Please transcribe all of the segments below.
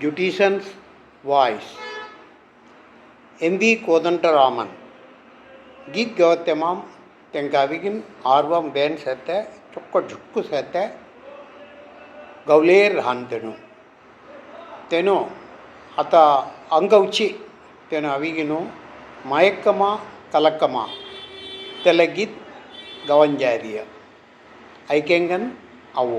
ஜுடிஷன்ஸ் வாய்ஸ் MP Kothandaraman ಗೀತ್ ಗವತ್ತೆ ma'am ತೆಂಗಾವಿಗಿನ್ ಆರ್ವಂ ಬೇನ್ ಸೆತ್ತೆ ಚೊಕ್ಕ ಜುಕ್ಕು ಸೆತ್ತೆ ಗೌಲೇರ್ ಹಾಂತೆನು ತೆನು ಆತ ಅಂಗೌಚಿ ತೆನು ಅವಿಗಿನು ಮಯಕ್ಕಮ ಕಲಕ್ಕಮ ತೆಲೆ ಗೀತ್ ಗವಂಜಾರಿಯ ಐಕೆಂಗನ್ ಅವು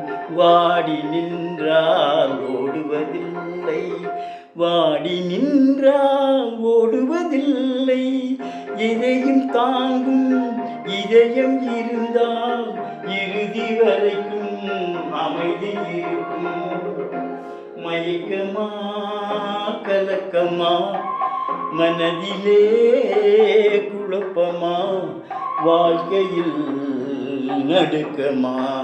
வாடி நின்றால் ஓடுவதில்லை. வாடி நின்றால் ஓடுவதில்லை. எதையும் தாங்கும் இதயம் இருந்தால் இறுதி வரைக்கும் அமைதி இருக்கும். மயக்கமா கலக்கமா மனதிலே குழப்பமா வாழ்க்கையில் நடுக்கமா?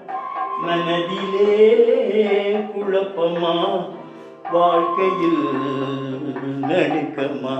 மனதிலே குழப்பமா? வாழ்க்கையில் நடுக்கமா?